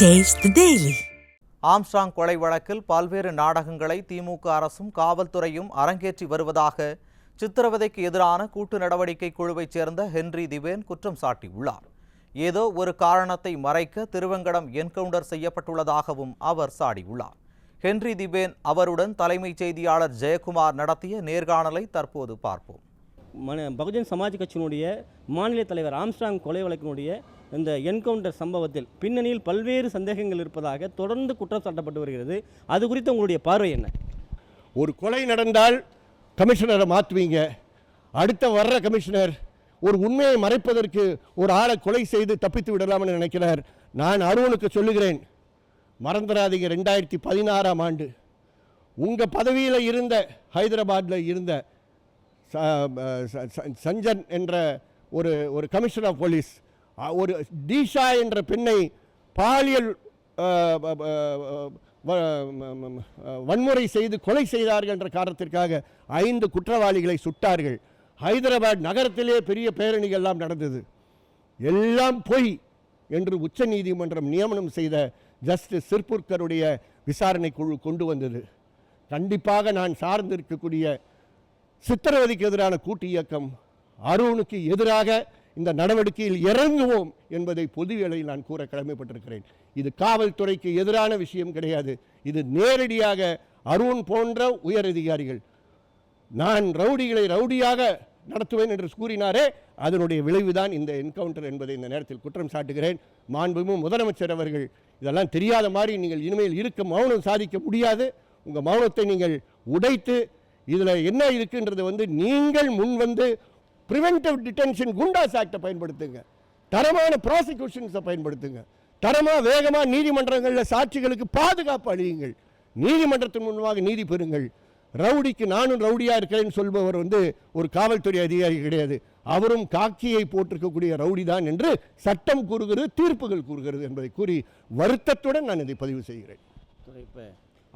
Taste daily Armstrong கொலை வழக்கில் பல்வேறு நாடகங்களை திமுக அரசும் காவல்துறையும் அரங்கேற்றி வருவதாக சித்திரவதைக்கு எதிரான கூட்டு நடவடிக்கை குழுவைச் சேர்ந்த ஹென்றி திவேன் குற்றம் சாட்டியுள்ளார். ஏதோ ஒரு காரணத்தை மறைக்க திருவங்கடம் என்கவுண்டர் செய்யப்பட்டுள்ளதாகவும் அவர் சாடியுள்ளார். ஹென்றி திபேன் அவருடன் தலைமைச் செய்தியாளர் ஜெயக்குமார் நடத்திய நேர்காணலை தற்போது பார்ப்போம். மன பகுஜன் சமாஜ் கட்சியினுடைய மாநில தலைவர் ஆம்ஸ்டாங் கொலை வழக்கினுடைய இந்த என்கவுண்டர் சம்பவத்தில் பின்னணியில் பல்வேறு சந்தேகங்கள் இருப்பதாக தொடர்ந்து குற்றம் சாட்டப்பட்டு வருகிறது. அது குறித்து உங்களுடைய பார்வை என்ன? ஒரு கொலை நடந்தால் கமிஷனரை மாற்றுவீங்க. அடுத்த வர்ற கமிஷனர் ஒரு உண்மையை மறைப்பதற்கு ஒரு ஆளை கொலை செய்து தப்பித்து விடலாம்னு நினைக்கிறார். நான் அருணுக்கு சொல்லுகிறேன் மறந்துடாதீங்க ரெண்டாயிரத்தி பதினாறாம் ஆண்டு. உங்கள் பதவியில் இருந்த ஹைதராபாத்தில் இருந்த சஞ்சன் என்ற ஒரு ஒரு கமிஷனர் ஆஃப் போலீஸ் ஒரு தீஷா என்ற பெண்ணை பாலியல் வன்முறை செய்து கொலை செய்தார்கள் என்ற காரணத்திற்காக ஐந்து குற்றவாளிகளை சுட்டார்கள். ஹைதராபாத் நகரத்திலே பெரிய பேரணிகள் எல்லாம் நடந்தது. எல்லாம் பொய் என்று உச்சநீதிமன்றம் நியமனம் செய்த ஜஸ்டிஸ் சிற்புர்கருடைய விசாரணை குழு கொண்டு வந்தது. கண்டிப்பாக நான் சார்ந்திருக்கக்கூடிய சித்திரவதைக்கு எதிரான கூட்டு இயக்கம் அருணுக்கு எதிராக இந்த நடவடிக்கையில் இறங்குவோம் என்பதை பொதுவேளையில் நான் கூற கடமைப்பட்டிருக்கிறேன். இது காவல்துறைக்கு எதிரான விஷயம் கிடையாது. இது நேரடியாக அருண் போன்ற உயரதிகாரிகள் நான் ரவுடிகளை ரவுடியாக நடத்துவேன் என்று கூறினாரே அதனுடைய விளைவுதான் இந்த என்கவுண்டர் என்பதை இந்த நேரத்தில் குற்றம் சாட்டுகிறேன். மாண்புமும் முதலமைச்சர் அவர்கள் இதெல்லாம் தெரியாத மாதிரி நீங்கள் இனிமேல் இருக்க மௌனம் சாதிக்க முடியாது. உங்கள் மௌனத்தை நீங்கள் உடைத்து இதில் என்ன இருக்குன்றது வந்து நீங்கள் முன் வந்து ப்ரிவென்டிவ் டிடென்ஷன் குண்டாஸ் ஆக்டை பயன்படுத்துங்க. தரமான ப்ராசிக்யூஷன்ஸை பயன்படுத்துங்க. தரமாக வேகமாக நீதிமன்றங்களில் சாட்சிகளுக்கு பாதுகாப்பு அளியுங்கள். நீதிமன்றத்தின் முன்பாக நீதி பெறுங்கள். ரவுடிக்கு நானும் ரவுடியாக இருக்கிறேன்னு சொல்பவர் வந்து ஒரு காவல்துறை அதிகாரி கிடையாது. அவரும் காக்கியை போட்டிருக்கக்கூடிய ரவுடி தான் என்று சட்டம் கூறுகிறது தீர்ப்புகள் கூறுகிறது என்பதை கூறி வருத்தத்துடன் நான் இதை பதிவு செய்கிறேன். இப்போ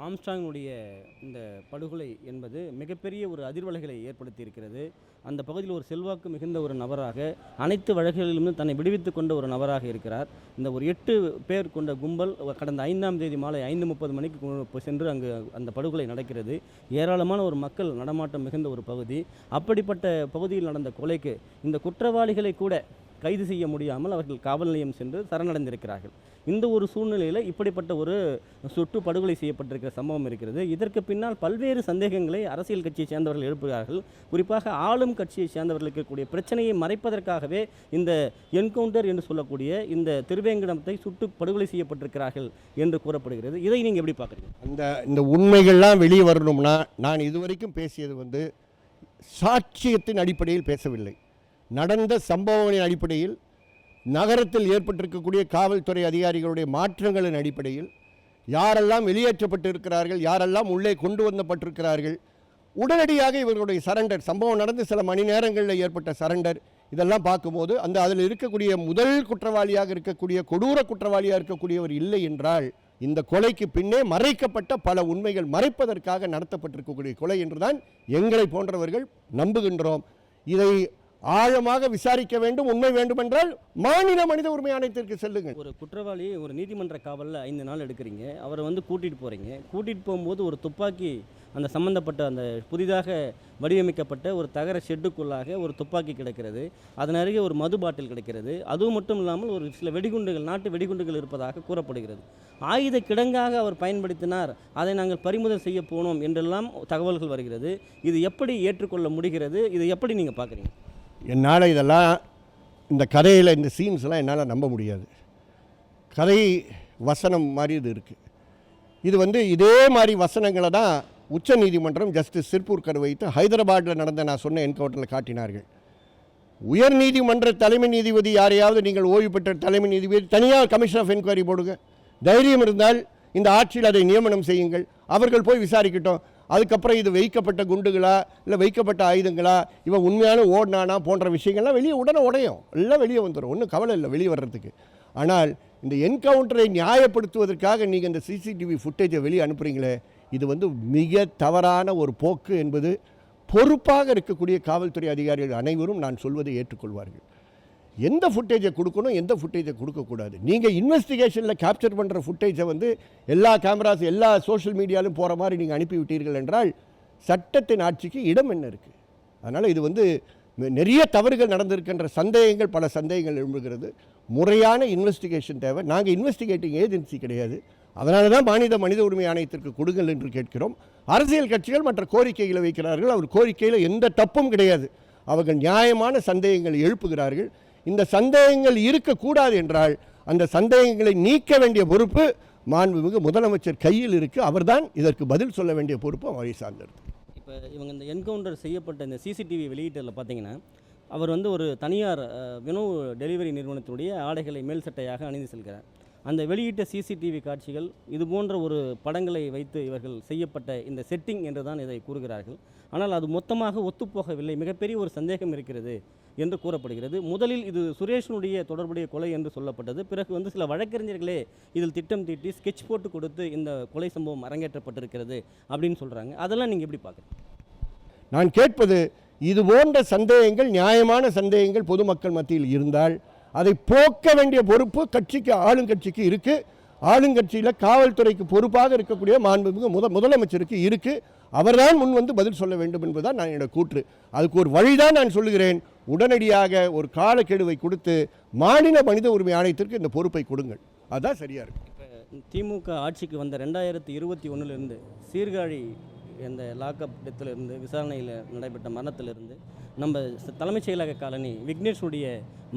ஆம்ஸ்ட்ராங்கினுடைய இந்த படுகொலை என்பது மிகப்பெரிய ஒரு அதிர்வலைகளை ஏற்படுத்தி இருக்கிறது அந்த பகுதியில் ஒரு செல்வாக்கு மிகுந்த ஒரு நபராக அனைத்து வழக்குகளிலும் தன்னை விடுவித்து கொண்ட ஒரு நபராக இருக்கிறார். இந்த ஒரு எட்டு பேர் கொண்ட கும்பல் கடந்த ஐந்தாம் தேதி மாலை ஐந்து முப்பது மணிக்கு சென்று அங்கு அந்த படுகொலை நடக்கிறது. ஏராளமான ஒரு மக்கள் நடமாட்டம் மிகுந்த ஒரு பகுதி. அப்படிப்பட்ட பகுதியில் நடந்த கொலைக்கு இந்த குற்றவாளிகளை கூட கைது செய்ய முடியாமல் அவர்கள் காவல் நிலையம் சென்று சரணடைந்திருக்கிறார்கள். இந்த ஒரு சூழ்நிலையில் இப்படிப்பட்ட ஒரு சுட்டு படுகொலை செய்யப்பட்டிருக்கிற சம்பவம் இருக்கிறது. இதற்கு பின்னால் பல்வேறு சந்தேகங்களை அரசியல் கட்சியை சேர்ந்தவர்கள் எழுப்புகிறார்கள். குறிப்பாக ஆளும் கட்சியை சேர்ந்தவர்கள் இருக்கக்கூடிய பிரச்சனையை மறைப்பதற்காகவே இந்த என்கவுண்டர் என்று சொல்லக்கூடிய இந்த திருவேங்கடத்தை சுட்டு படுகொலை செய்யப்பட்டிருக்கிறார்கள் என்று கூறப்படுகிறது. இதை நீங்கள் எப்படி பார்க்குறீங்க? அந்த இந்த உண்மைகள்லாம் வெளியே வரணும்னா நான் இதுவரைக்கும் பேசியது வந்து சாட்சியத்தின் அடிப்படையில் பேசவில்லை. நடந்த சம்பவங்களின் அடிப்படையில் நகரத்தில் ஏற்பட்டிருக்கக்கூடிய காவல்துறை அதிகாரிகளுடைய மாற்றங்களின் அடிப்படையில் யாரெல்லாம் வெளியேற்றப்பட்டு இருக்கிறார்கள் யாரெல்லாம் உள்ளே கொண்டு வந்தப்பட்டிருக்கிறார்கள் உடனடியாக இவர்களுடைய சரண்டர் சம்பவம் நடந்து சில மணி நேரங்களில் ஏற்பட்ட சரண்டர் இதெல்லாம் பார்க்கும்போது அந்த அதில் இருக்கக்கூடிய முதல் குற்றவாளியாக இருக்கக்கூடிய கொடூர குற்றவாளியாக இருக்கக்கூடியவர் இல்லை என்றால் இந்த கொலைக்கு பின்னே மறைக்கப்பட்ட பல உண்மைகள் மறைப்பதற்காக நடத்தப்பட்டிருக்கக்கூடிய கொலை என்றுதான் எங்களை போன்றவர்கள் நம்புகின்றோம். இதை ஆழமாக விசாரிக்க வேண்டும் உண்மை வேண்டுமென்றால் மாநில மனித உரிமை ஆணையத்திற்கு செல்லுங்கள். ஒரு குற்றவாளி ஒரு நீதிமன்ற காவலில் ஐந்து நாள் எடுக்கிறீங்க. அவரை வந்து கூட்டிகிட்டு போகிறீங்க கூட்டிகிட்டு போகும்போது ஒரு துப்பாக்கி அந்த சம்மந்தப்பட்ட அந்த புதிதாக வடிவமைக்கப்பட்ட ஒரு தகர ஷெட்டுக்குள்ளாக ஒரு துப்பாக்கி கிடக்கிறது. அதன் அருகே ஒரு மது பாட்டில் கிடைக்கிறது. அதுவும் மட்டும் இல்லாமல் ஒரு சில வெடிகுண்டுகள் நாட்டு வெடிகுண்டுகள் இருப்பதாக கூறப்படுகிறது. ஆயுத கிடங்காக அவர் பயன்படுத்தினார். அதை நாங்கள் பறிமுதல் செய்ய போனோம் என்றெல்லாம் தகவல்கள் வருகிறது. இது எப்படி ஏற்றுக்கொள்ள முடிகிறது? இதை எப்படி நீங்கள் பார்க்குறீங்க? என்னால் இதெல்லாம் இந்த கதையில் இந்த சீன்ஸ்லாம் என்னால் நம்ப முடியாது. கதை வசனம் மாதிரி இது இருக்குது இது வந்து இதே மாதிரி வசனங்களை தான் உச்ச நீதிமன்றம் ஜஸ்டிஸ் சிற்பூர்கர் வைத்து ஹைதராபாத்தில் நடந்த நான் சொன்ன என்கவுண்டரில் காட்டினார்கள். உயர் நீதிமன்ற தலைமை நீதிபதி யாரையாவது நீங்கள் ஓய்வு பெற்ற தலைமை நீதிபதி தனியாக கமிஷன் ஆஃப் என்கொயரி போடுங்க. தைரியம் இருந்தால் இந்த ஆட்சியில் அதை நியமனம் செய்யுங்கள். அவர்கள் போய் விசாரிக்கட்டும். அதுக்கப்புறம் இது வைக்கப்பட்ட குண்டுகளா இல்லை வைக்கப்பட்ட ஆயுதங்களா இவன் உண்மையான ஓடினானா போன்ற விஷயங்கள்லாம் வெளியே உடனே உடையும். எல்லாம் வெளியே வந்துடும் ஒன்றும் கவலை இல்லை வெளியே வர்றதுக்கு. ஆனால் இந்த என்கவுண்டரை நியாயப்படுத்துவதற்காக நீங்கள் இந்த சிசிடிவி ஃபுட்டேஜை வெளியே அனுப்புகிறீங்களே இது வந்து மிக தவறான ஒரு போக்கு என்பது பொறுப்பாக இருக்கக்கூடிய காவல்துறை அதிகாரிகள் அனைவரும் நான் சொல்வதை ஏற்றுக்கொள்வார்கள். எந்த ஃபுட்டேஜை கொடுக்கணும் எந்த ஃபுட்டேஜை கொடுக்கக்கூடாது. நீங்கள் இன்வெஸ்டிகேஷனில் கேப்சர் பண்ணுற ஃபுட்டேஜை வந்து எல்லா கேமராஸ் எல்லா சோஷியல் மீடியாலும் போகிற மாதிரி நீங்கள் அனுப்பி விட்டீர்கள் என்றால் சட்டத்தின் ஆட்சிக்கு இடம் என்ன இருக்குது அதனால் இது வந்து நிறைய தவறுகள் நடந்திருக்கின்ற சந்தேகங்கள் பல சந்தேகங்கள் எழும்புகிறது. முறையான இன்வெஸ்டிகேஷன் தேவை. நாங்கள் இன்வெஸ்டிகேட்டிங் ஏஜென்சி கிடையாது. அதனால தான் மாநில மனித உரிமை ஆணையத்திற்கு கொடுங்கள் என்று கேட்கிறோம். அரசியல் கட்சிகள் மற்ற கோரிக்கைகளை வைக்கிறார்கள். அவர் கோரிக்கையில் எந்த தப்பும் கிடையாது. அவர்கள் நியாயமான சந்தேகங்களை எழுப்புகிறார்கள். இந்த சந்தேகங்கள் இருக்கக்கூடாது என்றால் அந்த சந்தேகங்களை நீக்க வேண்டிய பொறுப்பு மாண்புமிகு முதலமைச்சர் கையில் இருக்கு. அவர்தான் இதற்கு பதில் சொல்ல வேண்டிய பொறுப்பு அவரை சார்ந்தது. இப்போ இவங்க இந்த என்கவுண்டர் செய்யப்பட்ட இந்த சிசிடிவி வெளியீட்டில் பார்த்தீங்கன்னா அவர் வந்து ஒரு தனியார் உணவு டெலிவரி நிறுவனத்தினுடைய ஆடைகளை மேல் சட்டையாக அணிந்து செல்கிறார். அந்த வெளியிட்ட சிசிடிவி காட்சிகள் இது போன்ற ஒரு படங்களை வைத்து இவர்கள் செய்யப்பட்ட இந்த செட்டிங் என்று தான் இதை கூறுகிறார்கள். ஆனால் அது மொத்தமாக ஒத்துப்போகவில்லை. மிகப்பெரிய ஒரு சந்தேகம் இருக்கிறது என்று கூறப்படுகிறது. முதலில் இது சுரேஷனுடைய தொடர்புடைய கொலை என்று சொல்லப்பட்டது. பிறகு வந்து சில வழக்கறிஞர்களே இதில் திட்டம் தீட்டி ஸ்கெட்ச் போட்டு கொடுத்து இந்த கொலை சம்பவம் அரங்கேற்றப்பட்டிருக்கிறது அப்படின்னு சொல்கிறாங்க அதெல்லாம் நீங்கள் எப்படி பார்க்குறீங்க? நான் கேட்பது இது போன்ற சந்தேகங்கள் நியாயமான சந்தேகங்கள் பொதுமக்கள் மத்தியில் இருந்தால் அதை போக்க வேண்டிய பொறுப்பு கட்சிக்கு ஆளுங்கட்சிக்கு இருக்குது ஆளுங்கட்சியில் காவல்துறைக்கு பொறுப்பாக இருக்கக்கூடிய மாண்புமிகு முத முதலமைச்சருக்கு இருக்குது அவர்தான் முன் வந்து பதில் சொல்ல வேண்டும் என்பதுதான் நான் என்னோட கூற்று. அதுக்கு ஒரு வழிதான் நான் சொல்லுகிறேன். உடனடியாக ஒரு காலக்கெடுவை கொடுத்து மாநில மனித உரிமை ஆணையத்திற்கு இந்த பொறுப்பை கொடுங்கள். அதுதான் சரியாக இருக்கும் இப்போ திமுக ஆட்சிக்கு வந்த ரெண்டாயிரத்தி இருபத்தி ஒன்றுலேருந்து சீர்காழி இந்த லாக்அப் டெத்திலிருந்து விசாரணையில் நடைபெற்ற மரணத்திலிருந்து நம்ம தலைமைச் செயலக காலனி விக்னேஷுடைய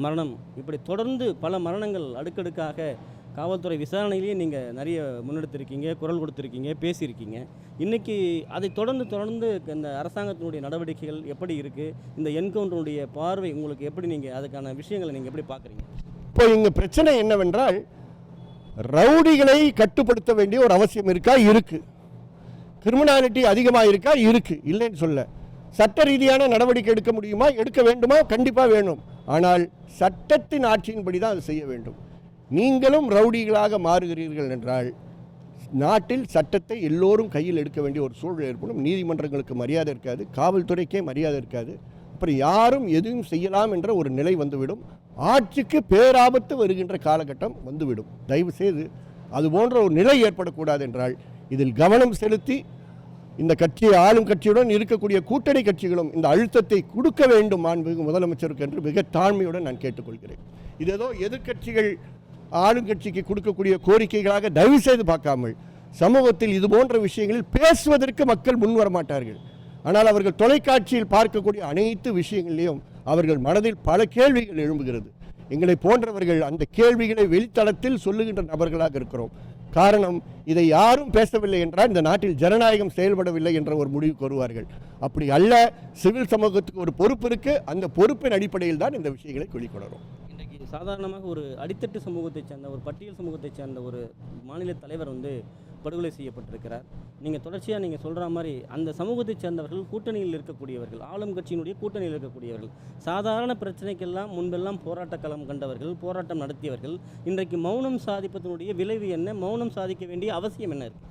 மரணம் இப்படி தொடர்ந்து பல மரணங்கள் அடுக்கடுக்காக காவல்துறை விசாரணையிலேயே நீங்கள் நிறைய முன்னெடுத்திருக்கீங்க குரல் கொடுத்துருக்கீங்க பேசியிருக்கீங்க. இன்றைக்கி அதை தொடர்ந்து தொடர்ந்து இந்த அரசாங்கத்தினுடைய நடவடிக்கைகள் எப்படி இருக்குது இந்த என்கவுண்டருடைய பார்வை உங்களுக்கு எப்படி நீங்கள் அதுக்கான விஷயங்களை நீங்கள் எப்படி பார்க்குறீங்க? இப்போ இங்கே பிரச்சனை என்னவென்றால் ரவுடிகளை கட்டுப்படுத்த வேண்டிய ஒரு அவசியம் இருக்கா? இருக்குது கிரிமினாலிட்டி அதிகமாக இருக்கா. இருக்குது இல்லைன்னு சொல்ல. சட்ட ரீதியான நடவடிக்கை எடுக்க முடியுமா? எடுக்க வேண்டுமா? கண்டிப்பாக வேணும். ஆனால் சட்டத்தின் ஆட்சியின்படி தான் அது செய்ய வேண்டும். நீங்களும் ரவுடிகளாக மாறுகிறீர்கள் என்றால் நாட்டில் சட்டத்தை எல்லோரும் கையில் எடுக்க வேண்டிய ஒரு சூழல் ஏற்படும். நீதிமன்றங்களுக்கு மரியாதை இருக்காது. காவல்துறைக்கே மரியாதை இருக்காது. அப்புறம் யாரும் எதுவும் செய்யலாம் என்ற ஒரு நிலை வந்துவிடும். ஆட்சிக்கு பேராபத்து வருகின்ற காலகட்டம் வந்துவிடும். தயவு செய்து அது போன்ற ஒரு நிலை ஏற்படக்கூடாது என்றால் இதில் கவனம் செலுத்தி இந்த கட்சி ஆளும் கட்சியுடன் இருக்கக்கூடிய கூட்டணி கட்சிகளும் இந்த அழுத்தத்தை கொடுக்க வேண்டும் மாண்புமிகு முதலமைச்சருக்கு என்று மிக தாழ்மையுடன் நான் கேட்டுக்கொள்கிறேன். இது ஏதோ எதிர்க்கட்சிகள் ஆளுங்கட்சிக்கு கொடுக்கக்கூடிய கோரிக்கைகளாக தயவு செய்து பார்க்காமல் சமூகத்தில் இது போன்ற விஷயங்களில் பேசுவதற்கு மக்கள் முன்வர மாட்டார்கள். ஆனால் அவர்கள் தொலைக்காட்சியில் பார்க்கக்கூடிய அனைத்து விஷயங்களிலும் அவர்கள் மனதில் பல கேள்விகள் எழும்புகிறது. எங்களை போன்றவர்கள் அந்த கேள்விகளை வெளித்தளத்தில் சொல்லுகின்ற நபர்களாக இருக்கிறோம். காரணம் இதை யாரும் பேசவில்லை என்றால் இந்த நாட்டில் ஜனநாயகம் செயல்படவில்லை என்ற ஒரு முடிவுக்கு வருவார்கள் அப்படி அல்ல சிவில் சமூகத்துக்கு ஒரு பொறுப்பு இருக்கு. அந்த பொறுப்பின் அடிப்படையில் தான் இந்த விஷயங்களை வெளிக்கொணரும் இன்றைக்கு சாதாரணமாக ஒரு அடித்தட்டு சமூகத்தைச் சேர்ந்த ஒரு பட்டியல் சமூகத்தைச் சேர்ந்த ஒரு மாநில தலைவர் வந்து படுகொலை செய்யப்பட்டிருக்கிறார். நீங்கள் தொடர்ச்சியாக நீங்கள் சொல்கிற மாதிரி அந்த சமூகத்தைச் சேர்ந்தவர்கள் கூட்டணியில் இருக்கக்கூடியவர்கள் ஆளும் கட்சியினுடைய கூட்டணியில் இருக்கக்கூடியவர்கள் சாதாரண பிரச்சனைக்கெல்லாம் முன்பெல்லாம் போராட்ட களம் கண்டவர்கள் போராட்டம் நடத்தியவர்கள் இன்றைக்கு மௌனம் சாதிப்பதனுடைய விளைவு என்ன? மௌனம் சாதிக்க வேண்டிய அவசியம் என்ன இருக்கு?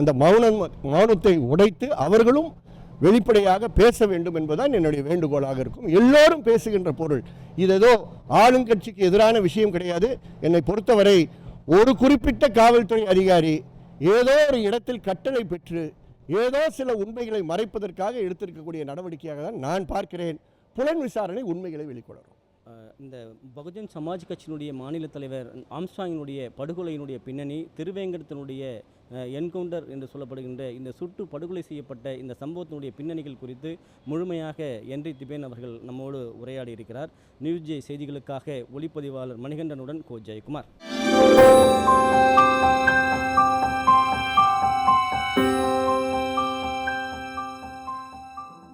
அந்த மௌனம் மௌனத்தை உடைத்து அவர்களும் வெளிப்படையாக பேச வேண்டும் என்பதுதான் என்னுடைய வேண்டுகோளாக இருக்கும். எல்லோரும் பேசுகின்ற பொருள். இது ஏதோ ஆளுங்கட்சிக்கு எதிரான விஷயம் கிடையாது. என்னை பொறுத்தவரை ஒரு குறிப்பிட்ட காவல்துறை அதிகாரி ஏதோ ஒரு இடத்தில் கட்டளை பெற்று ஏதோ சில உண்மைகளை மறைப்பதற்காக எடுத்திருக்கக்கூடிய நடவடிக்கையாக தான் நான் பார்க்கிறேன். புலன் விசாரணை உண்மைகளை வெளிக்கொணரும். இந்த பகுஜன் சமாஜ் கட்சியினுடைய மாநில தலைவர் ஆம்ஸ்டாங்கினுடைய படுகொலையினுடைய பின்னணி திருவேங்கடத்தினுடைய என்கவுண்டர் என்று சொல்லப்படுகின்ற இந்த சுட்டு படுகொலை செய்யப்பட்ட இந்த சம்பவத்தினுடைய பின்னணிகள் குறித்து முழுமையாக என்றி திபேன் அவர்கள் நம்மோடு உரையாடி இருக்கிறார் நியூஸ் ஜே செய்திகளுக்காக ஒளிப்பதிவாளர் மணிகண்டனுடன் கோ ஜெயக்குமார்.